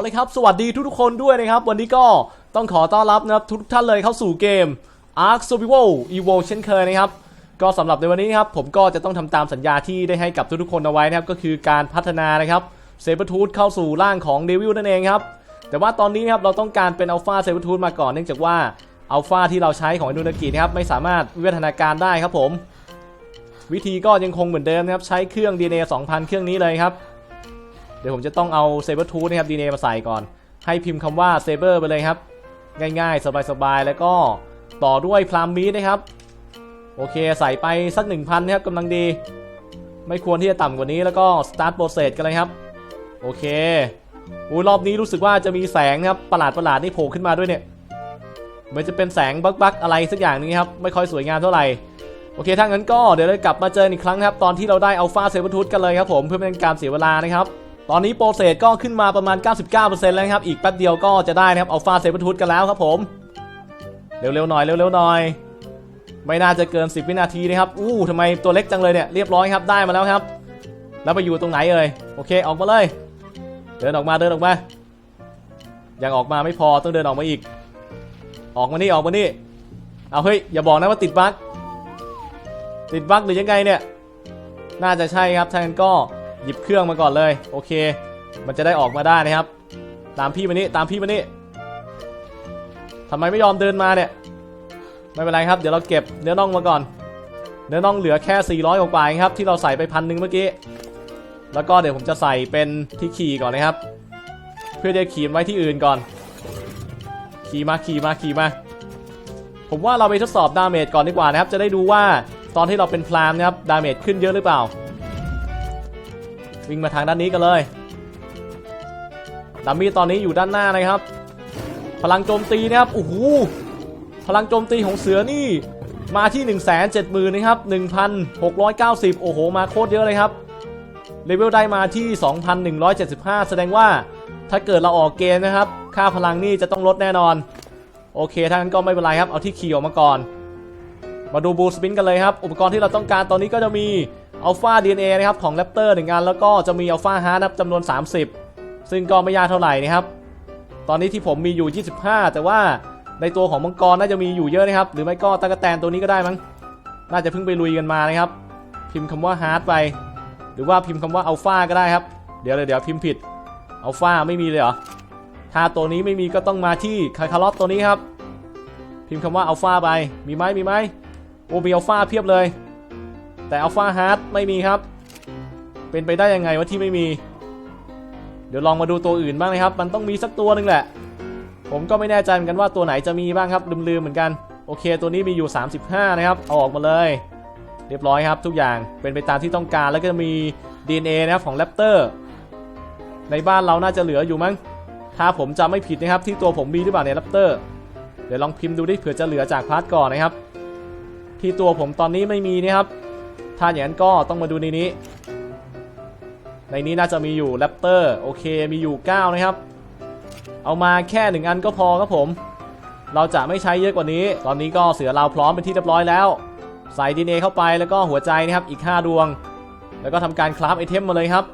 เอาเลยครับ สวัสดีทุกๆคนด้วยนะครับ วันนี้ก็ต้องขอต้อนรับนะครับทุกท่านเลยเข้าสู่เกม Ark Survival Evo เช่นเคยนะครับ ก็สำหรับในวันนี้ครับผมก็จะต้องทำตามสัญญาที่ได้ให้กับทุกๆคนเอาไว้นะครับ ก็คือการพัฒนานะครับเซเบอร์ทูธเข้าสู่ร่างของเดวิลนั่นเองครับ แต่ว่าตอนนี้นะครับเราต้องการเป็นอัลฟาเซเบอร์ทูธมาก่อนเนื่องจากว่าอัลฟาที่เราใช้ของอินโดนีเซีนะครับไม่สามารถวิวัฒนาการได้ครับผม วิธีก็ยังคงเหมือนเดิมนะครับใช้เครื่อง DNA 2000 เครื่องนี้เลยครับ เดี๋ยวผมจะต้องเอาเซเบอร์ทูนะครับ DNA มาใส่ก่อน ให้พิมพ์คำว่าเซเบอร์ไปเลยครับ ง่ายๆ สบายๆ แล้วก็ต่อด้วยพลามมีดนะครับ โอเคใส่ไปสัก 1,000นะครับกำลังดี ไม่ควรที่จะต่ำกว่านี้แล้วก็ start process กันเลยครับ โอเคอู้รอบนี้รู้สึกว่าจะมีแสงนะครับประหลาดประหลาดๆนี่โผล่ขึ้นมาด้วยเนี่ยเหมือนจะเป็นแสงบักๆอะไรสักอย่างนึงครับไม่ค่อยสวยงามเท่าไหร่โอเคถ้างั้นก็เดี๋ยวเรากลับมาเจออีกครั้งนะครับ ตอนที่เราได้อัลฟาเซเบอร์ทูธกันเลยครับผมเพื่อเป็นการเสียเวลานะครับ ตอนนี้โปรเซสก็ขึ้นมาประมาณ 99%แล้วครับ อีกแป๊บเดียวก็จะได้นะครับ อัลฟาเซเบอร์ทูธกันแล้วครับผม เร็วๆหน่อย เร็วๆหน่อย ไม่น่าจะเกิน 10 วินาทีนะครับ อู้ทำไมตัวเล็กจังเลยเนี่ย เรียบร้อยครับ ได้มาแล้วครับ แล้วไปอยู่ตรงไหนเอ่ย โอเค ออกมาเลย เดินออกมา เดินออกมา ยังออกมาไม่พอ ต้องเดินออกมาอีก ออกมานี่ ออกมานี่ เอาเฮ้ย อย่าบอกนะว่าติดบั๊กติดบั๊กหรือยังไงเนี่ย น่าจะใช่ครับถ้างั้นก็ หยิบเครื่องมาก่อนเลย โอเค มันจะได้ออกมาได้นะครับ ตามพี่มานี่ตามพี่มานี่ทำไมไม่ยอมเดินมาเนี่ย ไม่เป็นไรครับ เดี๋ยวเราเก็บเนื้อน่องมาก่อน เนื้อน่องเหลือแค่ 400กว่าๆครับ ที่เราใส่ไปพันหนึ่งเมื่อกี้ แล้วก็เดี๋ยวผมจะใส่เป็นที่ขี่ก่อนนะครับ เพื่อจะขี่ไว้ที่อื่นก่อน ขี่มาขี่มาขี่มา ผมว่าเราไปทดสอบดาเมจก่อนดีกว่านะครับ จะได้ดูว่าตอนที่เราเป็นพรามนะครับ ดาเมจขึ้นเยอะหรือเปล่า วิ่งมาทางด้านนี้กันเลยดัมมี่ตอนนี้อยู่ด้านหน้านะครับ พลังโจมตีนะครับโอ้โหพลังโจมตีของเสือนี่มาที่ 1 7 0 0 0 0นะครับ1,690 โอ้โห มาโคตรเยอะเลยครับเลเวลได้มาที่ 2,175 แสดงว่าถ้าเกิดเราออกเกมนะครับ ค่าพลังนี่จะต้องลดแน่นอน โอเคถ้างั้นก็ไม่เป็นไรครับ เอาที่ขี่ออกมาก่อน มาดูบูสปินกันเลยครับ อุปกรณ์ที่เราต้องการตอนนี้ก็จะมีอัลฟา DNA นะครับของแรปเตอร์หนึ่งอันแล้วก็จะมีอัลฟาฮาร์ดจำนวน 30 ซึ่งก็ไม่ยากเท่าไหร่นะครับ ตอนนี้ที่ผมมีอยู่ 25 แต่ว่าในตัวของมังกรน่าจะมีอยู่เยอะนะครับ หรือไม่ก็ตะกแตนตัวนี้ก็ได้มั้ง น่าจะเพิ่งไปลุยกันมานะครับ พิมพ์คำว่าฮาร์ดไป หรือว่าพิมพ์คำว่าอัลฟาก็ได้ครับ เดี๋ยวเลยเดี๋ยวพิมพ์ผิดอัลฟาไม่มีเลยเหรอ ถ้าตัวนี้ไม่มีก็ต้องมาที่คาคาร์ลอตตัวนี้ครับ พิมพ์คำว่าอัลฟาไป มีไหมมีไหม โอมีอัลฟาเพียบเลย แต่อัลฟาฮาร์ดไม่มีครับ เป็นไปได้ยังไงวะที่ไม่มี เดี๋ยวลองมาดูตัวอื่นบ้างนะครับ มันต้องมีสักตัวหนึ่งแหละ ผมก็ไม่แน่ใจเหมือนกันว่าตัวไหนจะมีบ้างครับลืมๆเหมือนกัน โอเค ตัวนี้มีอยู่ 35 นะครับ เอาออกมาเลย เรียบร้อยครับ ทุกอย่างเป็นไปตามที่ต้องการแล้วก็มี DNA นะครับของแรปเตอร์ในบ้านเราน่าจะเหลืออยู่มั้ง ถ้าผมจำไม่ผิดนะครับที่ตัวผมมีหรือเปล่าเนี่ยแรปเตอร์ เดี๋ยวลองพิมพ์ดูดิเผื่อจะเหลือจากพาร์ทก่อนนะครับ ที่ตัวผมตอนนี้ไม่มีนะครับ ถ้าอย่างนั้นก็ต้องมาดูในนี้ ในนี้น่าจะมีอยู่แรปเตอร์โอเคมีอยู่ 9 นะครับ เอามาแค่หนึ่งอันก็พอครับผม เราจะไม่ใช้เยอะกว่านี้ ตอนนี้ก็เสือเราพร้อมเป็นที่เรียบร้อยแล้ว ใส่ดีเนเข้าไปแล้วก็หัวใจนะครับอีก 5 ดวง แล้วก็ทำการคราฟไอเทมมาเลยครับ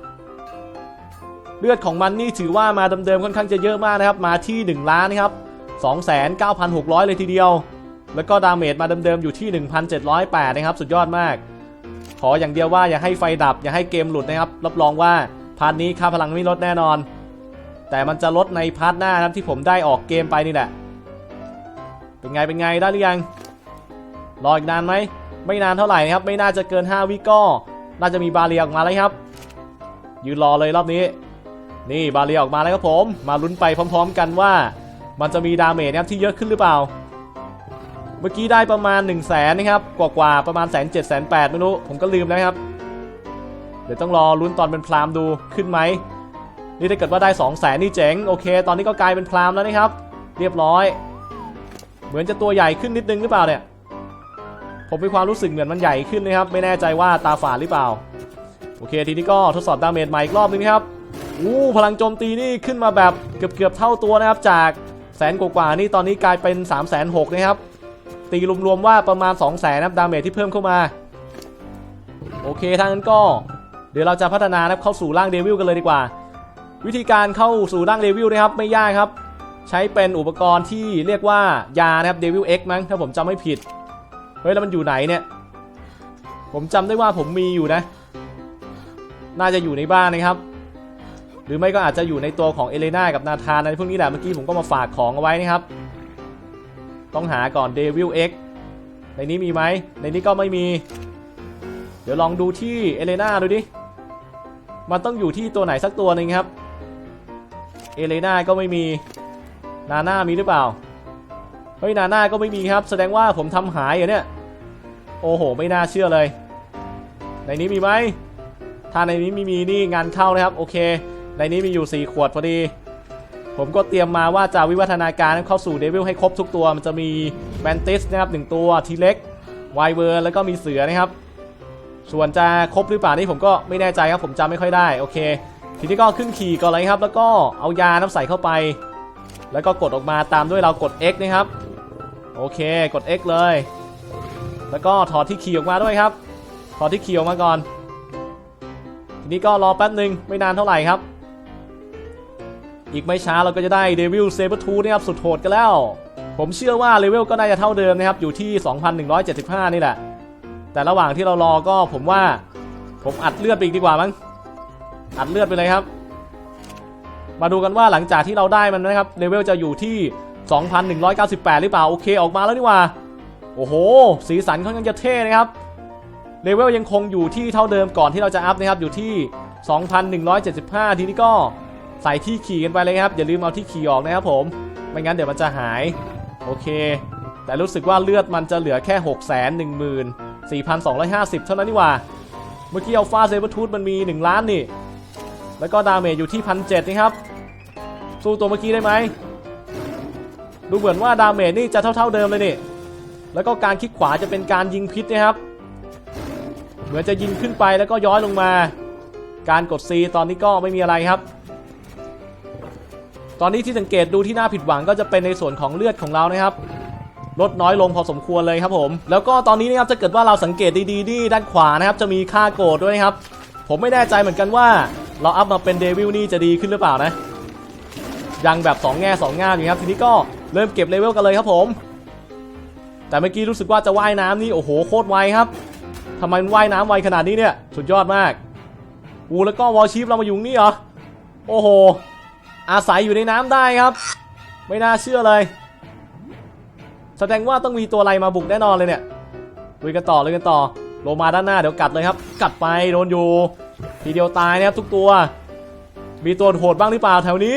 เลือดของมันนี่ถือว่ามาเดิมๆค่อนข้างจะเยอะมากนะครับ มาที่ 1 ล้านนะครับ 29,600 เลยทีเดียว แล้วก็ดาเมจมาเดิมๆอยู่ที่ 1,708 นะครับ สุดยอดมาก ขออย่างเดียวว่าอย่าให้ไฟดับอย่าให้เกมหลุดนะครับ รับรองว่าพาร์ทนี้ค่าพลังไม่ลดแน่นอน แต่มันจะลดในพาร์ทหน้านะครับที่ผมได้ออกเกมไปนี่แหละ เป็นไงเป็นไงได้หรือยัง รออีกนานไหม ไม่นานเท่าไหร่นะครับ ไม่น่าจะเกิน 5 วิก็ น่าจะมีบาเรียออกมาแล้วครับ ยืนรอเลยรอบนี้ นี่บาเรียออกมาแล้วครับผม มาลุ้นไปพร้อม ๆ กันว่า มันจะมีดาเมจนะครับที่เยอะขึ้นหรือเปล่า เมื่อกี้ได้ประมาณ 1 0 0 0 0แสนนะครับกว่าๆประมาณแสนเจ็ดแสนแปดไม่รู้ผมก็ลืมแล้วครับ เดี๋ยวต้องรอลุ้นตอนเป็นพรามดูขึ้นไหมนี่ถ้าเกิดว่าได้ 2 0 0แสนนี่เจ๋งโอเค ตอนนี้ก็กลายเป็นพรามแล้วนะครับ เรียบร้อย เหมือนจะตัวใหญ่ขึ้นนิดนึงหรือเปล่าเนี่ยผมมีความรู้สึกเหมือนมันใหญ่ขึ้นนะครับ ไม่แน่ใจว่าตาฝาดหรือเปล่า โอเคทีนี้ก็ทดสอบดาเมจใหม่อีกรอบนึงนะครับอู้พลังโจมตีนี่ขึ้นมาแบบเกือบเกือบเท่าตัวนะครับ จากแสนกว่าๆนี่ตอนนี้กลายเป็น3ามแสนหกนะครับ ตีรวมๆว่าประมาณ 2 0 0แสนนะครับดาเมจที่เพิ่มเข้ามา โอเคถ้างั้นก็ เดี๋ยวเราจะพัฒนานะครับเข้าสู่ร่างเดวิลกันเลยดีกว่า วิธีการเข้าสู่ร่างเดวิลนะครับไม่ยากครับ ใช้เป็นอุปกรณ์ที่เรียกว่ายานะครับเดวิลเอ็กมั้งถ้าผมจำไม่ผิดเฮ้ยแล้วมันอยู่ไหนเนี่ย ผมจำได้ว่าผมมีอยู่นะ น่าจะอยู่ในบ้านนะครับ หรือไม่ก็อาจจะอยู่ในตัวของเอเลนากับนาธานอะไรพวกนี้แหละเมื่อกี้ผมก็มาฝากของเอาไว้นะครับ ต้องหาก่อนเดวิลเอ็กในนี้มีไหม ในนี้ก็ไม่มี เดี๋ยวลองดูที่เอเลนาดูดิ มันต้องอยู่ที่ตัวไหนสักตัวหนึ่งครับ เอเลนาก็ไม่มี นาน่ามีหรือเปล่า เฮ้ย นาน่าก็ไม่มีครับ แสดงว่าผมทำหายเหรอเนี่ย โอ้โห ไม่น่าเชื่อเลย ในนี้มีไหม ถ้าในนี้ไม่มีนี่งานเข้านะครับ โอเค ในนี้มีอยู่ 4 ขวดพอดี ผมก็เตรียมมาว่าจะวิวัฒนาการเข้าสู่เดวิลให้ครบทุกตัว มันจะมีแมนติสนะครับหนึ่งตัวทีเล็กไวเวอร์แล้วก็มีเสือนะครับ ส่วนจะครบหรือเปล่านี่ผมก็ไม่แน่ใจครับผมจำไม่ค่อยได้โอเค ทีนี้ก็ขึ้นขี่ก่อนเลยครับ แล้วก็เอายาน้ำใส่เข้าไป แล้วก็กดออกมาตามด้วยเรากด X นะครับโอเคกด X เลย แล้วก็ถอดที่ขี่ออกมาด้วยครับถอดที่ขี่ออกมาก่อนทีนี้ก็รอแป๊บหนึ่งไม่นานเท่าไหร่ครับ อีกไม่ช้าเราก็จะได้เดวิลเซเบอร์ทูนะครับสุดโหดกันแล้ว ผมเชื่อว่าเลเวลก็น่าจะเท่าเดิมนะครับอยู่ที่ 2,175 นี่แหละ แต่ระหว่างที่เรารอก็ผมว่า ผมอัดเลือดไปอีกดีกว่ามั้งอัดเลือดไปเลยครับ มาดูกันว่าหลังจากที่เราได้มันนะครับเลเวลจะอยู่ที่ 2,198 หรือเปล่าโอเคออกมาแล้วนี่ว่าโอ้โห สีสันค่อนข้างจะเท่นะครับเลเวลยังคงอยู่ที่เท่าเดิมก่อนที่เราจะอัพนะครับอยู่ที่ 2,175 ทีนี้ก็ ใส่ที่ขี่กันไปเลยครับอย่าลืมเอาที่ขี่ออกนะครับผมไม่งั้นเดี๋ยวมันจะหายโอเค แต่รู้สึกว่าเลือดมันจะเหลือแค่6 1 1 4,250 เท่านั้นนี่หว่า เมื่อกี้อัลฟาเซเบอร์ทูธมันมี 1 ล้านนี่ แล้วก็ดาเมจอยู่ที่1,700นะครับ สู้ตัวเมื่อกี้ได้ไหม ดูเหมือนว่าดาเมจนี่จะเท่า ๆเดิมเลยนี่ แล้วก็การคลิกขวาจะเป็นการยิงพิษนะครับ เหมือนจะยิงขึ้นไปแล้วก็ย้อยลงมา การกด C ตอนนี้ก็ไม่มีอะไรครับ ตอนนี้ที่สังเกตดูที่น่าผิดหวังก็จะเป็นในส่วนของเลือดของเรานะครับลดน้อยลงพอสมควรเลยครับผม แล้วก็ตอนนี้นะครับถ้าเกิดว่าเราสังเกตดีๆที่ด้านขวานะครับจะมีค่าโกรธด้วยนะครับ ผมไม่แน่ใจเหมือนกันว่า เราอัพมาเป็นเดวิลนี่จะดีขึ้นหรือเปล่านะ ยังแบบ 2 แง่ 2 งามอยู่ครับ ทีนี้ก็เริ่มเก็บเลเวลกันเลยครับผม แต่เมื่อกี้รู้สึกว่าจะว่ายน้ำนี่โอ้โหโคตรไวครับทำไมมันว่ายน้ำไวขนาดนี้เนี่ย สุดยอดมากอูแล้วก็วอลชีฟเรามาอยู่นี่เหรอโอ้โห อาศัยอยู่ในน้ำได้ครับ ไม่น่าเชื่อเลย แสดงว่าต้องมีตัวอะไรมาบุกแน่นอนเลยเนี่ยลุยกันต่อลุยกันต่อลงมาด้านหน้าเดี๋ยวกัดเลยครับ กัดไปโดนอยู่ ทีเดียวตายนะครับทุกตัว มีตัวโหดบ้างหรือเปล่าแถวนี้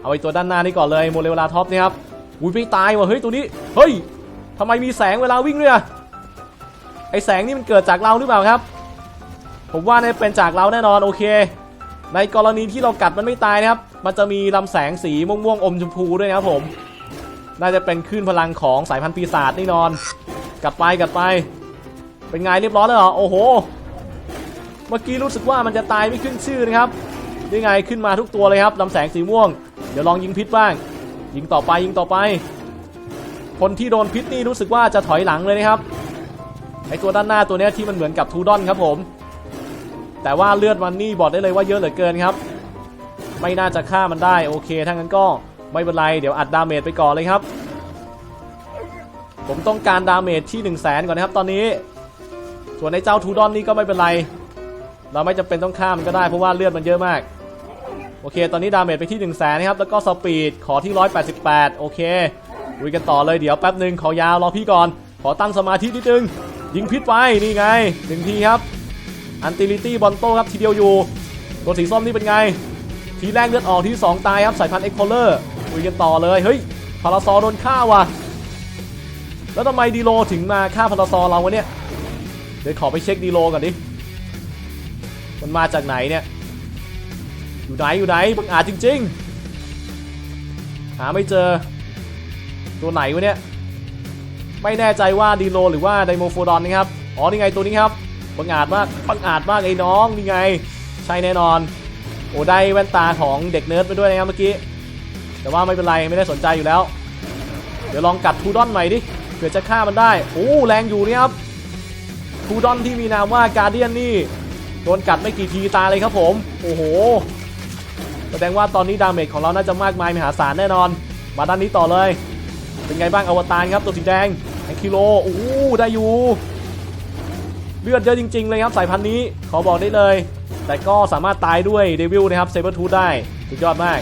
เอาไอตัวด้านหน้านี่ก่อนเลยโมเลเวลาท็อปนี่ครับอุ้ยไม่ตายว่ะเฮ้ยตัวนี้เฮ้ยทำไมมีแสงเวลาวิ่งด้วยอะไอแสงนี่มันเกิดจากเราหรือเปล่าครับ ผมว่าเนี่ยเป็นจากเราแน่นอนโอเค ในกรณีที่เรากัดมันไม่ตายนะครับ มันจะมีลำแสงสีม่วงๆอมชมพูด้วยนะครับผม น่าจะเป็นคลื่นพลังของสายพันธุ์ปีศาจแน่นอนกัดไปกัดไป เป็นไงเรียบร้อยแล้วเหรอ โอ้โห เมื่อกี้รู้สึกว่ามันจะตายไม่ขึ้นชื่อนะครับนี่ไงขึ้นมาทุกตัวเลยครับลำแสงสีม่วง เดี๋ยวลองยิงพิษบ้าง ยิงต่อไปยิงต่อไป คนที่โดนพิษนี่รู้สึกว่าจะถอยหลังเลยนะครับ ไอตัวด้านหน้าตัวนี้ที่มันเหมือนกับทูดอนครับผม แต่ว่าเลือดมันนี่บอกได้เลยว่าเยอะเหลือเกินครับ ไม่น่าจะฆ่ามันได้โอเคถ้างั้นก็ไม่เป็นไรเดี๋ยวอัดดาเมจไปก่อนเลยครับ ผมต้องการดาเมจที่ 1 0 0 0 0แสนก่อนนะครับตอนนี้ ส่วนในเจ้าทูดอนนี่ก็ไม่เป็นไร เราไม่จำเป็นต้องฆ่ามันก็ได้เพราะว่าเลือดมันเยอะมาก โอเค ตอนนี้ดาเมจไปที่ 1 0 0 0 0แสนนะครับแล้วก็สปีดขอที่ 188 โอเคลุยกันต่อเลยเดี๋ยวแป๊บหนึ่งขอยาวรอพี่ก่อน ขอตั้งสมาธินิดนึงยิงพิษไปนี่ไงหนึ่งทีครับอันติลิตี้บอลโต้ครับทีเดียวอยู่ตัวสีส้มนี่เป็นไง ทีแรกเลือดออกที่ 2 ตายครับสายพันธุ์เอ็กโคเลอร์คุยกันต่อเลย เฮ้ยพาราซอโดนฆ่าว่ะ แล้วทำไมดีโลถึงมาฆ่าพาราซอเราวะเนี่ย เดี๋ยวขอไปเช็คดีโลก่อนดิ มันมาจากไหนเนี่ย อยู่ไหนอยู่ไหนบังอาจจริง ๆ หาไม่เจอ ตัวไหนวะเนี่ย ไม่แน่ใจว่าดีโลหรือว่าไดโมโฟดอนนะครับ อ๋อนี่ไงตัวนี้ครับบังอาจมากบังอาจมากไอ้น้องนี่ไง ใช่แน่นอน โอ้ได้แว่นตาของเด็กเนิร์ดไปด้วยนะครับเมื่อกี้ แต่ว่าไม่เป็นไรไม่ได้สนใจอยู่แล้ว เดี๋ยวลองกัดทูดอนใหม่ดิเผื่อจะฆ่ามันได้ โอ้แรงอยู่เนี่ยครับทูดอนที่มีนามว่าการเดียนนี่โดนกัดไม่กี่ทีตายเลยครับผม โอ้โห แสดงว่าตอนนี้ดาเมจของเราน่าจะมากมายมหาศาลแน่นอน มาด้านนี้ต่อเลย เป็นไงบ้างอวตารครับตัวสีแดงแองคิโลโอ้ได้อยู่ เลือดเยอะจริง ๆ เลยครับสายพันธุ์นี้ ขอบอกได้เลย แต่ก็สามารถตายด้วยเดวิลนะครับเซเบอร์ทูได้สุดยอดมาก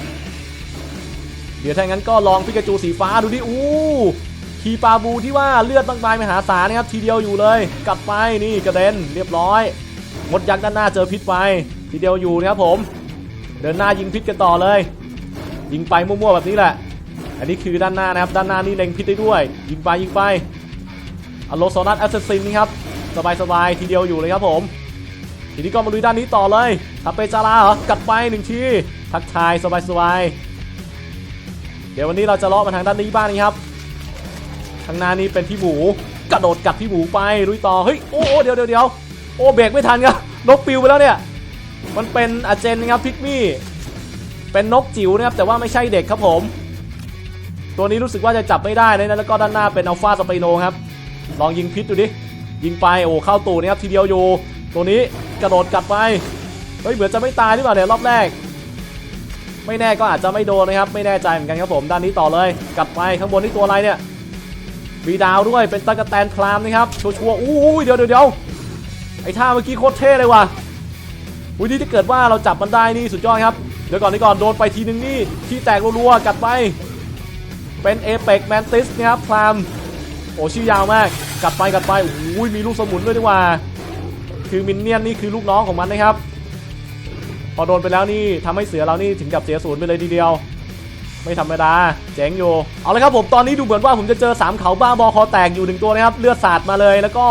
เดี๋ยวถ้างั้นก็ลองพิกาจูสีฟ้าดูดิอู้คีปาบูที่ว่าเลือดบางใบมหาศาลนะครับทีเดียวอยู่เลยกัดไปนี่กระเด็นเรียบร้อยมดยักษ์ด้านหน้าเจอพิษไป ทีเดียวอยู่นะครับผม เดินหน้ายิงพิษกันต่อเลย ยิงไปมั่วๆแบบนี้แหละ อันนี้คือด้านหน้านะครับด้านหน้านี่เล็งพิษได้ด้วย ยิงไปยิงไปอโลโซนัสแอสซินนี่ครับสบายๆทีเดียวอยู่เลยครับผม ทีนี้ก็มาลุยด้านนี้ต่อเลยทับเปจาราเหรอกัดไปหนึ่งทีทักทายสบายๆเดี๋ยววันนี้เราจะเลาะมาทางด้านนี้บ้างนะครับทางหน้านี้เป็นพี่หมูกระโดดกัดพี่หมูไปลุยต่อเฮ้ยโอ้เดี๋ยวเดี๋ยวเดี๋ยวโอ้เบรกไม่ทันครับนกปิวไปแล้วเนี่ยมันเป็นอาเจนนะครับพิกมี่เป็นนกจิ๋วนะครับแต่ว่าไม่ใช่เด็กครับผม ตัวนี้รู้สึกว่าจะจับไม่ได้นะแล้วก็ด้านหน้าเป็นอัลฟาสเปโนครับลองยิงพิษดูดิยิงไปโอ้เข้าตูนะครับทีเดียวอยู่ ตัวนี้กระโดดกัดไป เฮ้ยเหมือนจะไม่ตายหรือเปล่าเนี่ยรอบแรก ไม่แน่ก็อาจจะไม่โดนนะครับ ไม่แน่ใจเหมือนกันครับผมด้านนี้ต่อเลยกัดไปข้างบนนี่ตัวอะไรเนี่ยมีดาวด้วยเป็นตะกะแตนคลามนะครับชัวร์ๆอู้ยเดี๋ยวเดี๋ยวไอ้ท่าเมื่อกี้โคตรเท่เลยว่ะอุ้ยนี่ถ้าเกิดว่าเราจับมันได้นี่สุดยอดครับเดี๋ยวก่อนนี่ก่อนโดนไปทีนึงนี่ที่แตกรัวๆกัดไปเป็นเอเปกแมนติสนะครับคลามโอ้ชื่อยาวมากกัดไปกัดไปอุ้ยมีลูกสมุนด้วยดีกว่า คือมินเนี่ยนนี่คือลูกน้องของมันนะครับ พอโดนไปแล้วนี่ทำให้เสือเรานี่ถึงกับเสียศูนย์ไปเลยทีเดียว ไม่ธรรมดาเจ๋งอยู่เอาละครับผมตอนนี้ดูเหมือนว่าผมจะเจอสามเขาบ้าบอคอแตกอยู่หนึ่งตัวนะครับเลือดสาดมาเลยแล้วก็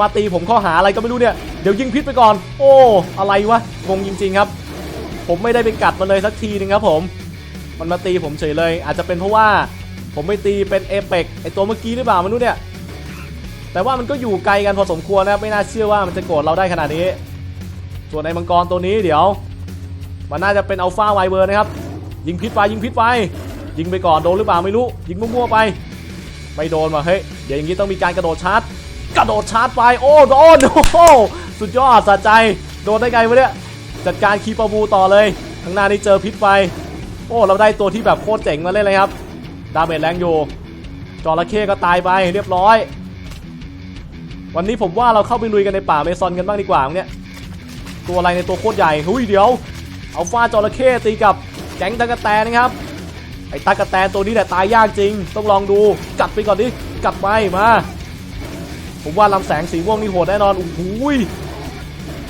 มาตีผมข้อหาอะไรก็ไม่รู้เนี่ยเดี๋ยวยิงพิษไปก่อน โอ้อะไรวะงงจริง ๆครับ ผมไม่ได้ไปกัดมันเลยสักทีนึงครับผม มันมาตีผมเฉยเลย อาจจะเป็นเพราะว่าผมไม่ตีเป็นเอเปกไอตัวเมื่อกี้หรือเปล่าไมนุษย์เนี่ย แต่ว่ามันก็อยู่ไกลกันพอสมควรนะครับไม่น่าเชื่อว่ามันจะโกรธเราได้ขนาดนี้ ส่วนไอ้มังกรตัวนี้เดี๋ยว มันน่าจะเป็นอัลฟาไวเบอร์นะครับ ยิงพิษไปยิงพิษไปยิงไปก่อนโดนหรือเปล่าไม่รู้ ยิงมั่วๆไป ไม่โดนว่ะเฮ้ยเดี๋ยวอย่างนี้ต้องมีการกระโดดชาร์จกระโดดชาร์จไปโอ้โดนโอ้โหสุดยอดสะใจ โดนได้ไงวะเนี่ยจัดการคีปาบูต่อเลยข้างหน้านี้เจอพิษไป โอ้เราได้ตัวที่แบบโคตรเจ๋งมาเล่นเลยครับ ดาเมจแรงอยู่จระเข้ก็ตายไปเรียบร้อย วันนี้ผมว่าเราเข้าไปลุยกันในป่าเมซอนกันบ้างดีกว่าเนี่ยตัวอะไรในตัวโคตรใหญ่หุยเดี๋ยวเอาฟาจระเข้ตีกับแก๊งตะกะแตนนะครับไอ้ตะกะแตนตัวนี้แหละตายยากจริง ต้องลองดูกัดไปก่อนดิกัดไปมาผมว่าลำแสงสีม่วงนี่โหดแน่นอนโอ้โหย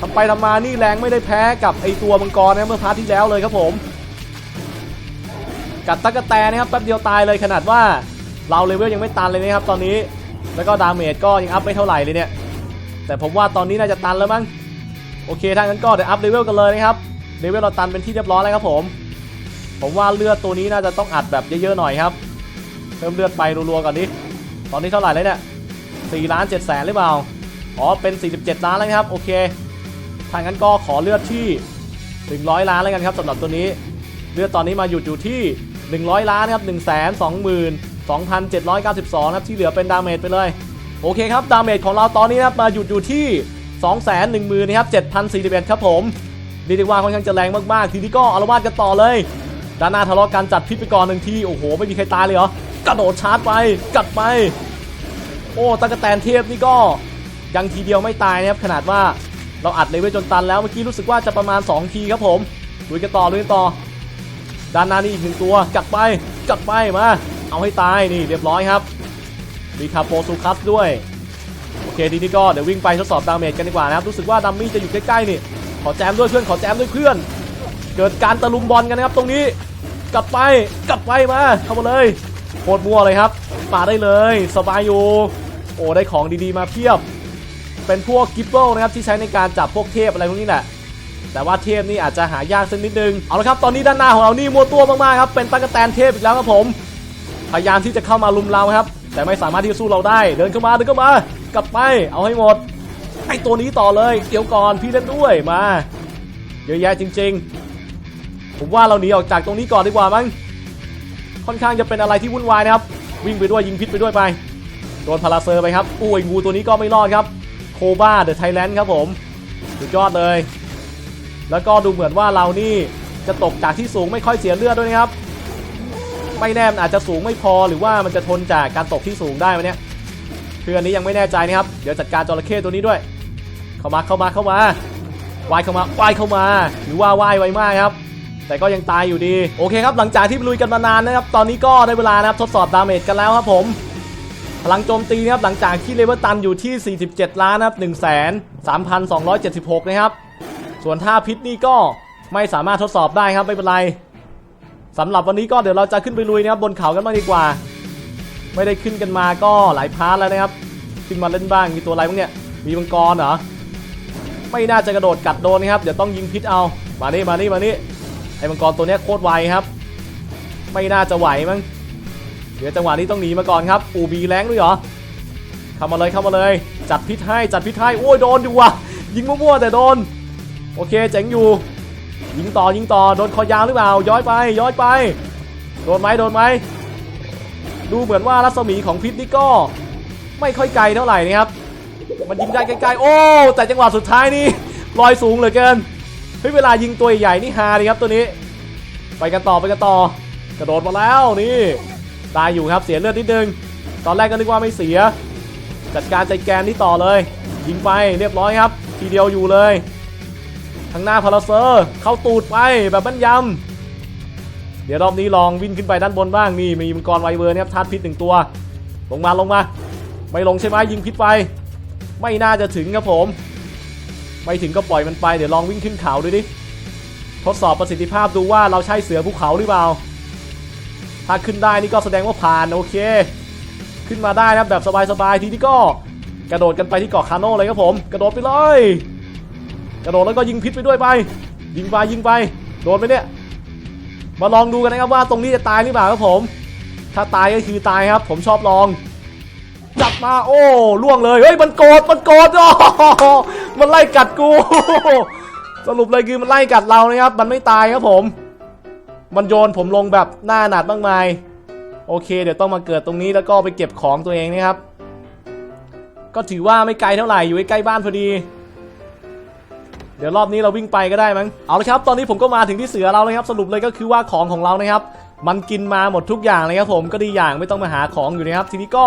ทำไปทำมานี่แรงไม่ได้แพ้กับไอตัวมังกรนะเมื่อพาร์ทที่แล้วเลยครับผมกัดตะกะแตนนะครับแป๊บเดียวตายเลยขนาดว่าเราเลเวลยังไม่ตันเลยนะครับตอนนี้ แล้วก็ดาเมจก็ยังอัพไม่เท่าไหร่เลยเนี่ย แต่ผมว่าตอนนี้น่าจะตันแล้วมั้ง โอเคถ้างั้นก็เดี๋ยวอัพเลเวลกันเลยนะครับ เลเวลเราตันเป็นที่เรียบร้อยแล้วครับผม ผมว่าเลือดตัวนี้น่าจะต้องอัดแบบเยอะๆหน่อยครับ เพิ่มเลือดไปรัวๆก่อนดิ ตอนนี้เท่าไหร่แล้วเนี่ย4ล้าน7แสนหรือเปล่า อ๋อ เป็น 47 ล้านแล้วครับ โอเคถ้างนั้นก็ขอเลือดที่ 100 ล้านแล้วกันครับสำหรับตัวนี้ เลือดตอนนี้มาหยุดอยู่ที่ 100 ล้านครับ 1 2 2,792ครับที่เหลือเป็นดาเมจไปเลย โอเคครับดาเมจของเราตอนนี้นะครับมาหยุดอยู่ที่ 2 1 0 0 0 0นะครับ7,041ครับผมเรียกได้ว่าค่อนข้างจะแรงมากๆ ทีนี้ก็อารวาสกันต่อเลย ด้านหน้าทะเลาะกันจัดพิษไปก่อนหนึ่งทีโอ้โห ไม่มีใครตายเลยเหรอกระโดดชาร์จไปกัดไป โอ้ตะกะแตนเทพนี่ก็ยังทีเดียวไม่ตายนะครับขนาดว่าเราอัดเลเวลจนตันแล้วเมื่อกี้รู้สึกว่าจะประมาณ 2 ทีครับผมลุยกันต่อลุยกันต่อ ด้านหน้านี่อีกหนึ่งตัวกัดไปกัดไปมา เอาให้ตายนี่เรียบร้อยครับมีคาโปซูคัสด้วย โอเคทีนี้ก็เดี๋ยววิ่งไปทดสอบดาเมจกันดีกว่านะครับรู้สึกว่าดัมมี่จะอยู่ใกล้ๆนี่ ขอแจมด้วยเพื่อนขอแจมด้วยเพื่อน เกิดการตะลุมบอลกันนะครับตรงนี้กลับไปกลับไปมาเข้ามาเลยโคตรมัวเลยครับมาได้เลยสบายอยู่โอ้ได้ของดีๆมาเพียบ เป็นพวกกิปเปิลนะครับที่ใช้ในการจับพวกเทพอะไรพวกนี้แหละแต่ว่าเทพนี่อาจจะหายากสักนิดนึงเอาละครับตอนนี้ด้านหน้าของเรานี่มัวตัวมากๆครับเป็นตั๊กแตนเทพอีกแล้วครับผม พยายามที่จะเข้ามาลุมเราครับ แต่ไม่สามารถที่จะสู้เราได้ เดินเข้ามาเดินเข้ามากลับไปเอาให้หมดไอตัวนี้ต่อเลยเดี๋ยวก่อนพี่เล่นด้วยมา เยอะแยะจริง ๆ ผมว่าเราหนีออกจากตรงนี้ก่อนดีกว่ามั้งค่อนข้างจะเป็นอะไรที่วุ่นวายนะครับวิ่งไปด้วยยิงพิษไปด้วยไปโดนพาราเซอร์ไปครับอุ้ยงูตัวนี้ก็ไม่รอดครับ โคบ้าเดอะไทยแลนด์ครับผมสุดยอดเลย แล้วก็ดูเหมือนว่าเรานี่จะตกจากที่สูงไม่ค่อยเสียเลือดด้วยนะครับ ไม่แน่มันอาจจะสูงไม่พอหรือว่ามันจะทนจากการตกที่สูงได้ไหมเนี่ยคืออันนี้ยังไม่แน่ใจนะครับ เดี๋ยวจัดการจระเข้ตัวนี้ด้วย เข้ามาเข้ามาเข้ามาว่ายเข้ามาว่ายเข้ามา หรือว่าว่ายไวมากครับ แต่ก็ยังตายอยู่ดี โอเคครับ หลังจากที่ลุยกันมานานนะครับ ตอนนี้ก็ได้เวลานะครับทดสอบดาเมจกันแล้วครับผม พลังโจมตีนะครับหลังจากที่เลเวลตันอยู่ที่ 47 ล้านนะครับ 1 3 2 7 6 นะครับ ส่วนท่าพิษนี่ก็ไม่สามารถทดสอบได้ครับไม่เป็นไร สำหรับวันนี้ก็เดี๋ยวเราจะขึ้นไปลุยนะครับบนเขากันมางดีกว่า ไม่ได้ขึ้นกันมาก็หลายพาร์ทแล้วนะครับ ขึ้นมาเล่นบ้างมีตัวอะไรบ้างเนี่ย มีมังกรเหรอ ไม่น่าจะกระโดดกัดโดนนะครับ เดี๋ยวต้องยิงพิษเอา มานี่มานี่มานี่ไอ้มังกรตัวนี้โคตรไวครับ ไม่น่าจะไหวมั้ง เดี๋ยวจังหวะนี้ต้องหนีมาก่อนครับ อูบีแรงด้วยเหรอ เข้ามาเลยเข้ามาเลย จัดพิษให้จัดพิษให้ โอ้ยโดนอยู่ว่ะยิงมั่วๆแต่โดน โอเคเจ๋งอยู่ ยิงต่อยิงต่อโดนคอยาวหรือเปล่า ย้อยไป ย้อยไป โดนไหมโดนไหมดูเหมือนว่ารัศมีของพิษนี่ก็ไม่ค่อยไกลเท่าไหร่นะครับ มันยิงได้ใกล้ๆโอ้ แต่จังหวะสุดท้ายนี่ลอยสูงเหลือเกินเฮ้ยเวลายิงตัวใหญ่นี่ฮาดีครับตัวนี้ ไปกันต่อไปกันต่อ กระโดดมาแล้วนี่ตายอยู่ครับเสียเลือดนิดนึง ตอนแรกก็นึกว่าไม่เสีย จัดการใจแกนนี่ต่อเลย ยิงไปเรียบร้อยครับ ทีเดียวอยู่เลย ทางหน้าพาราเซอร์เข้าตูดไปแบบบั้นยำเดี๋ยวรอบนี้ลองวิ่งขึ้นไปด้านบนบ้างนี่มีมังกรไวเวอร์เนี่ยครับธาตุพิษหนึ่งตัว ลงมาลงมา ไม่ลงใช่ไหมยิงพิษไป ไม่น่าจะถึงครับผม ไม่ถึงก็ปล่อยมันไปเดี๋ยวลองวิ่งขึ้นเขาดูดิทดสอบประสิทธิภาพดูว่าเราใช่เสือภูเขาหรือเปล่าถ้าขึ้นได้นี่ก็แสดงว่าผ่านโอเค ขึ้นมาได้นะแบบสบายๆทีนี้ก็กระโดดกันไปที่เกาะคาโน่เลยครับผม กระโดดไปเลย กระโดดแล้วก็ยิงพิษไปด้วยไป ยิงไปยิงไป โดนไปเนี่ย มาลองดูกันนะครับว่าตรงนี้จะตายหรือเปล่าครับผม ถ้าตายก็คือตายครับ ผมชอบลองจับมาโอ้ล่วงเลยเฮ้ยมันโกรธมันโกรธโอ้โหมันไล่กัดกู สรุปเลยคือมันไล่กัดเรานะครับ มันไม่ตายครับผม มันโยนผมลงแบบหน้าหนาดมากมาย โอเค เดี๋ยวต้องมาเกิดตรงนี้แล้วก็ไปเก็บของตัวเองนะครับ ก็ถือว่าไม่ไกลเท่าไหร่อยู่ใกล้บ้านพอดี ดี๋ยวรอบนี้เราวิ่งไปก็ได้มั้งเอาละครับ ตอนนี้ผมก็มาถึงที่เสือเราเลยครับ สรุปเลยก็คือว่าของของเรานะครับ มันกินมาหมดทุกอย่างเลยครับผมก็ดีอย่างไม่ต้องมาหาของอยู่นะครับ ทีนี้ก็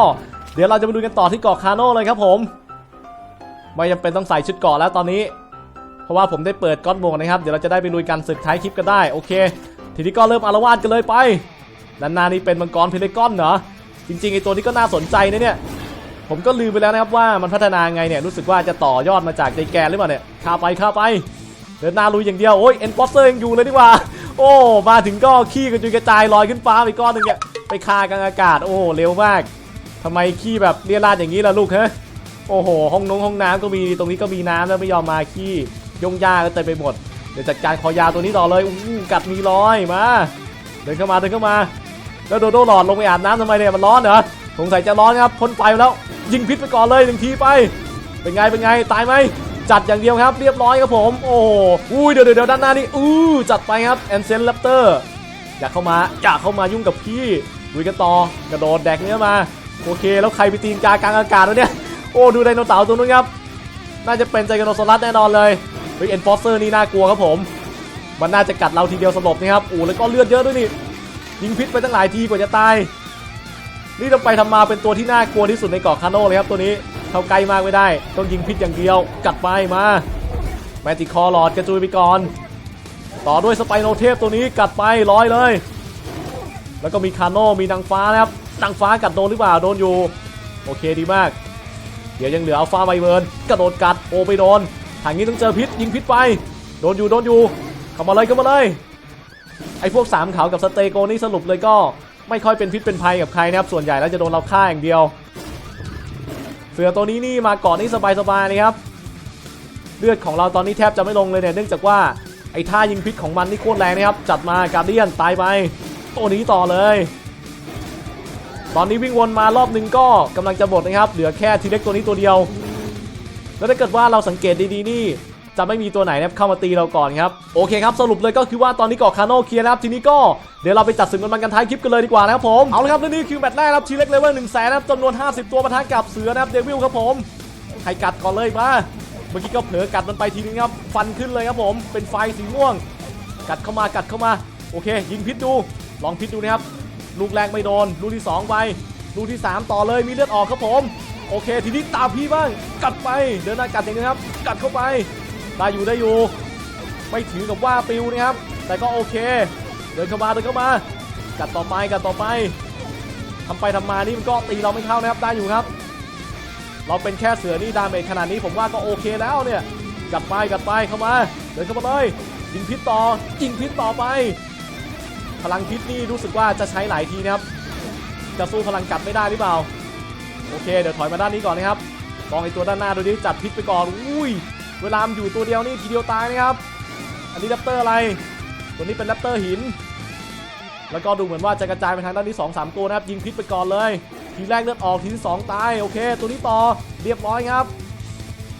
เดี๋ยวเราจะไปดูกันต่อที่เกาะคาโน่เลยครับผม ไม่จำเป็นต้องใส่ชุดเกาะแล้วตอนนี้ เพราะว่าผมได้เปิดก้อนโมดนะครับ เดี๋ยวเราจะได้ไปลุยกันศึกท้ายคลิปกันได้โอเค ทีนี้ก็เริ่มอารวาสกันเลยไปด้านหน้านี่เป็นมังกรเพลกอนเหรอจริงๆไอตัวนี้ก็น่าสนใจนะเนี่ย ผมก็ลืมไปแล้วนะครับว่ามันพัฒนาไงเนี่ยรู้สึกว่าจะต่อยอดมาจากใจแกนหรือเปล่าเนี่ยข้าไปข้าไปเดินหน้าลุยอย่างเดียวโอ้ยเอ็นปอสเตอร์ยังอยู่เลยดีกว่า โอ้มาถึงก็ขี้กระจุยกระจายลอยขึ้นฟ้าไปก้อนหนึงเนี่ยไปคากลางอากาศโอ้เร็วมากทำไมขี้แบบเรียราดอย่างนี้ล่ะลูกฮะโอ้โหห้องนงห้องน้ำก็มีตรงนี้ก็มีน้ำแล้วไม่ยอมมาขี้ยงยาก็เต็มไปหมดเดี๋ยวจัดการคอยาวตัวนี้ต่อเลยอู้กัดมีรอยมาเดินเข้ามาเดินเข้ามา แล้วโดโดหลอดลงไปอาบน้ำทำไมเนี่ยมันร้อนเหรอ สงสัยจะร้อนครับพ่นไฟแล้ว ยิงพิษไปก่อนเลยหนึ่งทีไป เป็นไงเป็นไงตายไหมจัดอย่างเดียวครับเรียบร้อยครับผม โอ้อุ้ยเดี๋ยวเดี๋ยวด้านหน้านี่อู้จัดไปครับแอนเซนแรปเตอร์อยากเข้ามาอยากเข้ามายุ่งกับพี่ลุยกันต่อกระโดดแดกเนื้อมา โอเค แล้วใครไปตีนกากลางอากาศวะเนี่ยโอ้ดูไดโนเสาร์ตัวนู้นครับน่าจะเป็นไจแกโนซอรัสแน่นอนเลยเฮ้ยเอ็นฟอสเซอร์นี่น่ากลัวครับผม มันน่าจะกัดเราทีเดียวสลบนะครับโอ้แล้วก็เลือดเยอะด้วยนี่ยิงพิษไปตั้งหลายทีกว่าจะตาย นี่ทำไปทำมาเป็นตัวที่น่ากลัวที่สุดในเกาะคาโน่เลยครับตัวนี้เข้าใกล้มากไม่ได้ ต้องยิงพิษอย่างเดียวกัดไปมาแมติคอหลอดกระจุยไปก่อน ต่อด้วยสไปโนเทพตัวนี้กัดไปร้อยเลย แล้วก็มีคาโน่มีนางฟ้านะครับนางฟ้ากัดโดนหรือเปล่าโดนอยู่ โอเคดีมาก เดี๋ยวยังเหลืออัลฟาไวเวิร์นกระโดดกัดโอไปโดนทางนี้ต้องเจอพิษยิงพิษไปโดนอยู่โดนอยู่เข้ามาเลยเข้ามาเลยไอ้พวกสามเขากับสเตโกนี่สรุปเลยก็ ไม่ค่อยเป็นพิษเป็นภัยกับใครนะครับ ส่วนใหญ่แล้วจะโดนเราฆ่าอย่างเดียว เสือตัวนี้นี่มากาะนี่สบายๆเลยครับ เลือดของเราตอนนี้แทบจะไม่ลงเลยเนี่ยเนื่องจากว่าไอ้ท่ายิงพิษของมันนี่โคตรแรงนะครับ จัดมาการเดียนตายไป ตัวนี้ต่อเลย ตอนนี้วิ่งวนมารอบหนึงก็กำลังจะหมดนะครับ เหลือแค่ทีเล็กตัวนี้ตัวเดียว แล้วถ้าเกิดว่าเราสังเกตดีๆนี่ จะไม่มีตัวไหนนะครับเข้ามาตีเราก่อนครับโอเคครับสรุปเลยก็คือว่าตอนนี้เกาะคาโนเคลียร์นะครับทีนี้ก็เดี๋ยวเราไปจัดศึกมันกันท้ายคลิปกันเลยดีกว่านะครับผมเอาละครับและนี่คือแมตช์แรกครับทีเล็กเลเวลหนึ่งแสนนะครับจำนวน 50 ตัวปะทะกับเสือนะครับเดวิลครับผมใครกัดก่อนเลยมาเมื่อกี้ก็เผลอกัดมันไปทีนึงครับฟันขึ้นเลยครับผมเป็นไฟสีม่วง กัดเข้ามากัดเข้ามาโอเค ยิงพิษดูลองพิษดูนะครับลูกแรกไม่โดนลูกที่ 2 ไปลูกที่ 3 ต่อเลยมีเลือดออกครับผม โอเค ทีนี้ตาพี่บ้างกัดไปเดินหน้ากัดอย่างนี้ครับ กัดเข้าไป ได้อยู่ได้อยู่ ไม่ถือกับว่าปิวนะครับ แต่ก็โอเค เดินเข้ามาเดินเข้ามากัดต่อไปกัดต่อไปทำไปทำมานี่มันก็ตีเราไม่เข้านะครับได้อยู่ครับ เราเป็นแค่เสือนี่ดาเมจขนาดนี้ผมว่าก็โอเคแล้วเนี่ยกัดไปกัดไปเข้ามา เดินเข้ามาเลยยิงพิษต่อยิงพิษต่อไป พลังพิษนี่รู้สึกว่าจะใช้หลายทีนะครับ จะสู้พลังกัดไม่ได้หรือเปล่า โอเค เดี๋ยวถอยมาด้านนี้ก่อนนะครับลองไอตัวด้านหน้าดูดิจัดพิษไปก่อนอุ้ย เวลามอยู่ตัวเดียวนี่ทีเดียวตายนะครับ อันนี้แรปเตอร์อะไร ตัวนี้เป็นแรปเตอร์หิน แล้วก็ดูเหมือนว่าจะกระจายไปทางด้านนี้ 2 3 ตัวนะครับ ยิงพิษไปก่อนเลย ทีแรกเลือดออกทีที่สองตาย โอเค ตัวนี้ต่อเรียบร้อยครับ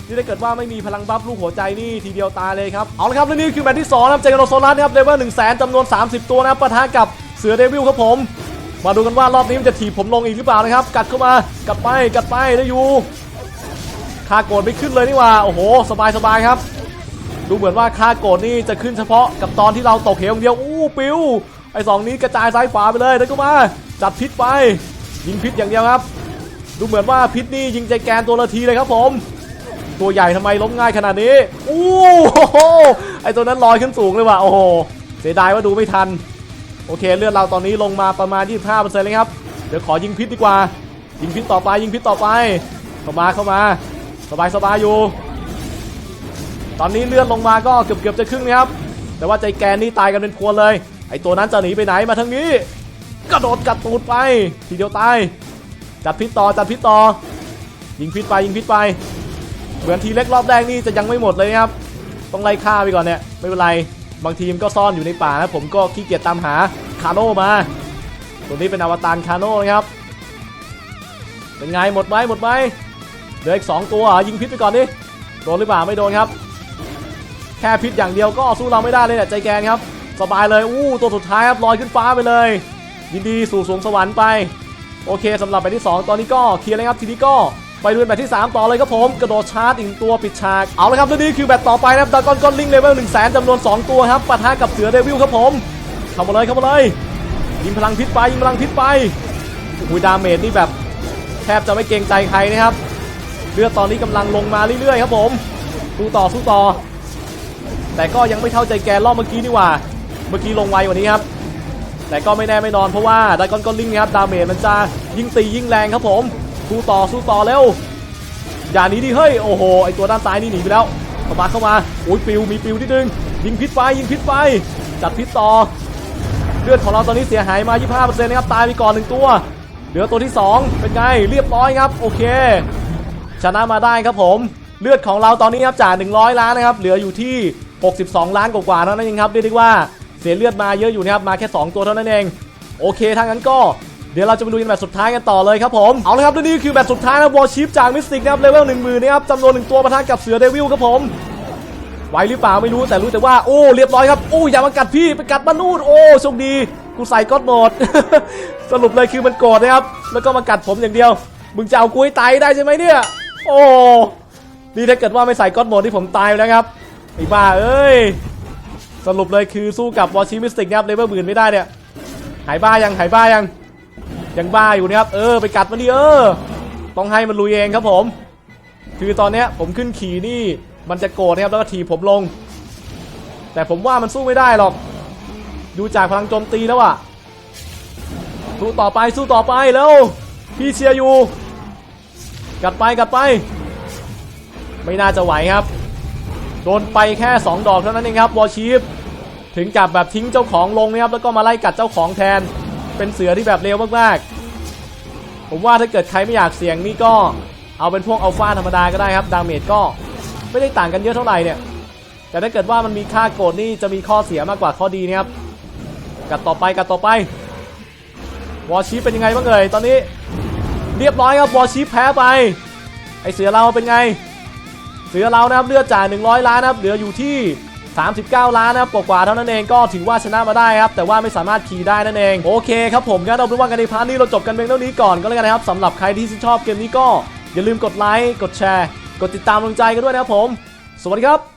นี่ถ้าเกิดว่าไม่มีพลังบัฟลูกหัวใจนี่ทีเดียวตายเลยครับ เอาละครับและนี่คือแมตช์ที่2นะครับเจอกันโซลัสนะครับเลเวล1 0 0 0 0แสนจำนวน 30 ตัวนะครับปะทะกับเสือเดวิลครับผม มาดูกันว่ารอบนี้มันจะถีบผมลงอีกหรือเปล่านะครับ กัดเข้ามา กัดไป กัดไปได้อยู่ ค่าโกรธไม่ขึ้นเลยนี่ว่าโอ้โห สบายสบายครับ ดูเหมือนว่าค่าโกรธนี่จะขึ้นเฉพาะกับตอนที่เราตกเหวอย่างเดียวอู้ปิวไอ้สองนี้กระจายซ้ายขวาไปเลยแล้วก็มาจัดพิษไป ยิงพิษอย่างเดียวครับ ดูเหมือนว่าพิษนี่ยิงใจแกนตัวละทีเลยครับผม ตัวใหญ่ทำไมล้มง่ายขนาดนี้อู้โหไอ้ตัวนั้นลอยขึ้นสูงเลยว่ะโอ้โหเสียดายว่าดูไม่ทัน โอเคเลือดเราตอนนี้ลงมาประมาณ 25%เลยครับเดี๋ยวขอยิงพิษดีกว่า ยิงพิษต่อไปยิงพิษต่อไปเข้ามาเข้ามา สบายสบายอยู่ ตอนนี้เลื่อดลงมาก็เกือบเกือบจะครึ่งนะครับ แต่ว่าใจแกนนี่ตายกันเป็นพวเลย ไอตัวนั้นจะหนีไปไหนมาทางนี้กระโดดกัดตูดไป ทีเดียวตาย จัดพิษต่อจัดพิษต่อ ยิงพิษไปยิงพิษไป เหมือนทีเล็กรอบแรกนี่จะยังไม่หมดเลยนะครับ ต้องไล่ฆ่าไปก่อนเนี่ยไม่เป็นไร บางทีมก็ซ่อนอยู่ในป่านะผมก็ขี้เกียจตามหาคาโน่มา ตัวนี้เป็นอวตารคาโน่นะครับ เป็นไงหมดไหมหมดไหม เหลืออีกสองตัวยิงพิษไปก่อนดิโดนหรือเปล่าไม่โดนครับ แค่พิษอย่างเดียวก็สู้เราไม่ได้เลยเนี่ยใจแกนครับ สบายเลยอู้ตัวสุดท้ายครับลอยขึ้นฟ้าไปเลย ยินดีสู่สวงสวรรค์ไป โอเคสำหรับแมตช์ที่ 2 ตอนนี้ก็เคลียร์เลยครับทีนี้ก็ไปดูแมตช์ที่ 3 ต่อเลยครับผมกระโดดชาร์จอีกตัวปิดฉากเอาละครับและนี่คือแมตช์ต่อไปนะครับดากอนก้อนลิงเลเวล1 0 0 0 0แสนจำนวน 2 ตัวครับปะทะกับเสือเดวิลครับผมเข้ามาเลยเข้ามาเลยยิงพลังพิษไปยิงพลังพิษไปโอ้โหดาเมจนี่แบบแทบจะไม่เกรงใจใครนะครับ เลือดตอนนี้กำลังลงมาเรื่อยๆครับผมสู้ต่อสู้ต่อ แต่ก็ยังไม่เท่าใจแกรอบเมื่อกี้นี่ว่า เมื่อกี้ลงไวกว่านี้ครับ แต่ก็ไม่แน่ไม่นอนเพราะว่าดากอนก้อนลิงนะครับดาเมจมันจะยิ่งตียิ่งแรงครับผมสู้ต่อสู้ต่อเร็วอย่าหนีดิเฮ้ยโอ้โหไอตัวด้านซ้ายนี่หนีไปแล้วเข้ามาเข้ามาโอ้ยปิวมีปิวนิดนึงยิงพิษไปยิงพิษไปจัดพิษต่อเลือดของเราตอนนี้เสียหายมา 25%นะครับ ตายไปก่อนหนึ่งตัว เหลือตัวที่ 2 เป็นไง เรียบร้อยครับ โอเค ชนะมาได้ครับผมเลือดของเราตอนนี้ครับจาก100 ล้านนะครับเหลืออยู่ที่ 62 ล้านกว่าๆเท่านั้นเองครับเรียกได้ว่าเสียเลือดมาเยอะอยู่นะครับมาแค่ 2 ตัวเท่านั้นเอง โอเคถ้างั้นก็เดี๋ยวเราจะไปดูกันแบบสุดท้ายกันต่อเลยครับผมเอาละครับและนี่คือแบบสุดท้ายนะวอลชิปจากมิสติกนะครับเลเวลหนึ่งหมื่นนะครับจำนวนหนึ่งตัวประทะกับเสือเดวิลครับผมไหวหรือเปล่าไม่รู้แต่รู้แต่ว่าโอ้เรียบร้อยครับโอ้อย่ามากัดพี่ไปกัดบ้านนู่นโอ้โชคดีกูใส่ก๊อตโหมด สรุปเลยคือมันโกรธนะครับแล้วก็มากัดผมอย่างเดียวมึงจะเอากูให้ตายได้ใช่ไหมเนี่ย โอ้นี่ถ้าเกิดว่าไม่ใส่ก๊อตโหมดที่ผมตายแล้วครับไอ้บ้าเอ้ย สรุปเลยคือสู้กับวอชิมิสติกนะครับเลเวลหมื่นไม่ได้เนี่ย หายบ้ายังหายบ้ายัง ยังบ้าอยู่นะครับ เออไปกัดมันดิเออ ต้องให้มันลุยเองครับผม คือตอนเนี้ยผมขึ้นขี่นี่มันจะโกรธนะครับแล้วก็ถีบผมลง แต่ผมว่ามันสู้ไม่ได้หรอก ดูจากพลังโจมตีแล้วอะสู้ต่อไปสู้ต่อไปแล้ว พี่เชียร์อยู่ กัดไปกัดไป ไม่น่าจะไหวครับ โดนไปแค่ 2 ดอกเท่านั้นเองครับวอชีฟถึงกับแบบทิ้งเจ้าของลงนะครับแล้วก็มาไล่กัดเจ้าของแทน เป็นเสือที่แบบเร็วมากๆ ผมว่าถ้าเกิดใครไม่อยากเสี่ยงนี่ก็เอาเป็นพวกอัลฟาธรรมดาก็ได้ครับดาเมจก็ไม่ได้ต่างกันเยอะเท่าไหร่เนี่ย แต่ถ้าเกิดว่ามันมีค่าโกรธนี่จะมีข้อเสียมากกว่าข้อดีนะครับ กัดต่อไปกัดต่อไป วอชีฟเป็นยังไงบ้างเอ่ยตอนนี้ เรียบร้อยครับวอชีฟแพ้ไป ไอเสือเราเป็นไง เสือเรานะครับเลือดจ่าย100 ล้านนะครับเหลืออยู่ที่ 39 ล้านนะครับกว่าๆเท่านั้นเองก็ถือว่าชนะมาได้ครับแต่ว่าไม่สามารถขี่ได้นั่นเองโอเคครับผมงั้นเราไปว่ากันในพาร์ทนี้เราจบกันเพียงเท่านี้ก่อนก็แล้วกันนะครับสำหรับใครที่ชื่นชอบเกมนี้ก็อย่าลืมกดไลค์กดแชร์ กดติดตามกำลังใจกันด้วยนะครับผม สวัสดีครับ